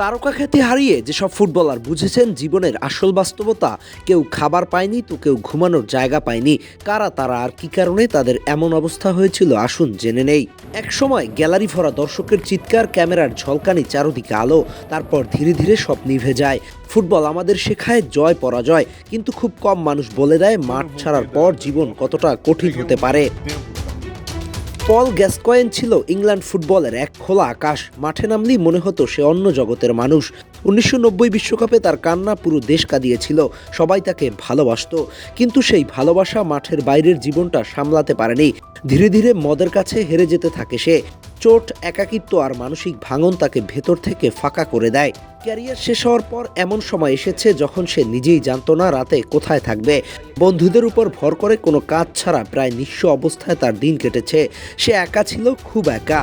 তারকা খ্যাতি হারিয়ে যেসব ফুটবলার বুঝেছেন জীবনের আসল বাস্তবতা, কেউ খাবার পায়নি তো কেউ ঘুমানোর জায়গা পায়নি। কারা তারা আর কি কারণে তাদের এমন অবস্থা হয়েছিল আসুন জেনে নেই। একসময় গ্যালারি ভরা দর্শকের চিৎকার, ক্যামেরার ঝলকানি চারদিকে আলো, তারপর ধীরে ধীরে সব নিভে যায়। ফুটবল আমাদের শেখায় জয়, পরাজয়, কিন্তু খুব কম মানুষ বলে দেয় মাঠ ছাড়ার পর জীবন কতটা কঠিন হতে পারে। পল গ্যাসকয়েন ছিল ইংল্যান্ড ফুটবলের এক খোলা আকাশ। মাঠে নামলেই মনে হতো সে অন্য জগতের মানুষ। উনিশশো বিশ্বকাপে তার কান্না পুরো দেশ কাঁদিয়েছিল। সবাই তাকে ভালোবাসত। কিন্তু সেই ভালোবাসা মাঠের বাইরের জীবনটা সামলাতে পারেনি। ধীরে ধীরে মদের কাছে হেরে যেতে থাকে সে। চোট, একাকিত্ব আর মানসিক ভাঙন তাকে ভেতর থেকে ফাঁকা করে দেয়। ক্যারিয়ার শেষ হওয়ার পর এমন সময় এসেছে যখন সে নিজেই জানতো না রাতে কোথায় থাকবে। বন্ধুদের উপর ভর করে কোনো কাজ ছাড়া প্রায় নিঃস্ব অবস্থায় তার দিন কেটেছে। সে একা ছিল, খুব একা।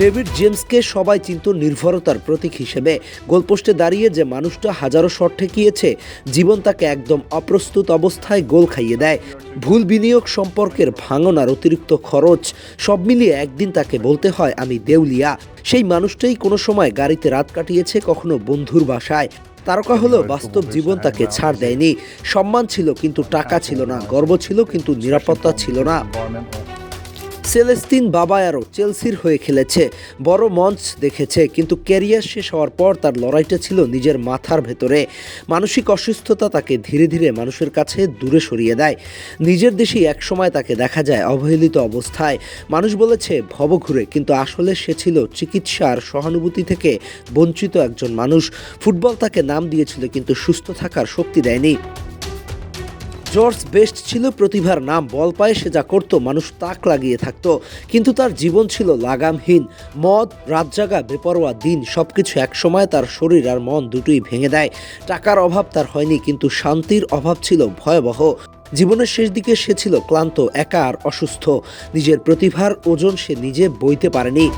ডেভিড জেমসকে সবাই চিনত নির্ভরতার প্রতীক হিসেবে। গোলপোস্টে দাঁড়িয়ে যে মানুষটা হাজারো শট ঠেকিয়েছে জীবন তাকে একদম অপ্রস্তুত অবস্থায় গোল খাইয়ে দেয়। ভুল বিনিয়োগ সম্পর্কের ভাঙন আর অতিরিক্ত খরচ সব মিলিয়ে একদিন তাকে বলতে হয় আমি দেউলিয়া। সেই মানুষটাই কোনো সময় গাড়িতে রাত কাটিয়েছে কখনো বন্ধুর বাসায়। তারকা হলো বাস্তব জীবন তাকে ছাড় দেয়নি। সম্মান ছিল কিন্তু টাকা ছিল না গর্ব ছিল কিন্তু নিরাপত্তা ছিল না। সেলেস্তিন বাবায়ারও চেলসির হয়ে খেলেছে। বড় মঞ্চ দেখেছে, কিন্তু ক্যারিয়ার শেষ হওয়ার পর তার লড়াইটা ছিল নিজের মাথার ভেতরে। মানসিক অসুস্থতা তাকে ধীরে ধীরে মানুষের কাছে দূরে সরিয়ে দেয়। নিজের দেশেই একসময় তাকে দেখা যায় অবহেলিত অবস্থায়। মানুষ বলেছে, ভব ঘুরে। কিন্তু আসলে সে ছিল চিকিৎসার সহানুভূতি থেকে বঞ্চিত একজন মানুষ। ফুটবল তাকে নাম দিয়েছিল, কিন্তু সুস্থ থাকার শক্তি দেয়নি। জর্জ বেস্ট ছিল প্রতিভার নাম বল পায়ে, সে যা করতো মানুষ তাক লাগিয়ে থাকতো। কিন্তু তার জীবন ছিল লাগামহীন। মদ রাত জাগা বেপরোয়া দিন সব সবকিছু একসময় তার শরীর আর মন দুটোই ভেঙে দেয়। টাকার অভাব তার হয়নি, কিন্তু শান্তির অভাব ছিল ভয়াবহ। জীবনের শেষ দিকে সে ছিল ক্লান্ত, একা আর অসুস্থ। নিজের প্রতিভার ওজন সে নিজে বইতে পারেনি।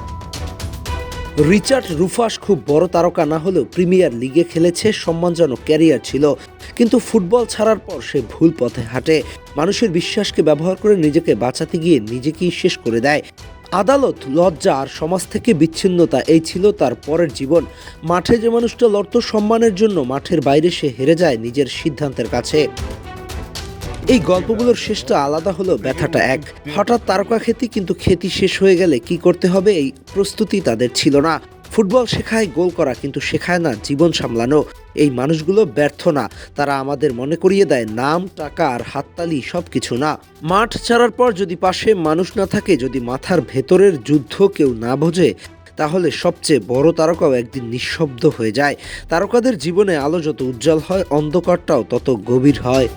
রিচার্ড রুফাস খুব বড় তারকা না হলেও প্রিমিয়ার লিগে খেলেছে, সম্মানজনক ক্যারিয়ার ছিল। কিন্তু ফুটবল ছাড়ার পর সে ভুল পথে হাঁটে। মানুষের বিশ্বাসকে ব্যবহার করে নিজেকে বাঁচাতে গিয়ে নিজেকেই শেষ করে দেয়। আদালত, লজ্জা আর সমাজ থেকে বিচ্ছিন্নতা, এই ছিল তার পরের জীবন। মাঠে যে মানুষটা লড়ত সম্মানের জন্য, মাঠের বাইরে সে হেরে যায় নিজের সিদ্ধান্তের কাছে। এই গল্পগুলোর শেষটা আলাদা হলো ব্যথাটা এক। হঠাৎ তারকা খ্যাতি কিন্তু খ্যাতি শেষ হয়ে গেলে কি করতে হবে এই প্রস্তুতি তাদের ছিল না। ফুটবল শেখায়, গোল করা কিন্তু শেখায় না জীবন সামলানো। এই মানুষগুলো ব্যর্থ না। তারা আমাদের মনে করিয়ে দেয়, নাম, টাকা আর হাততালি সব কিছু না। মাঠ ছাড়ার পর যদি পাশে মানুষ না থাকে, যদি মাথার ভেতরের যুদ্ধ কেউ না বোঝে, তাহলে সবচেয়ে বড় তারকাও একদিন নিঃশব্দ হয়ে যায়। তারকাদের জীবনে আলো যত উজ্জ্বল হয়, অন্ধকারটাও তত গভীর হয়।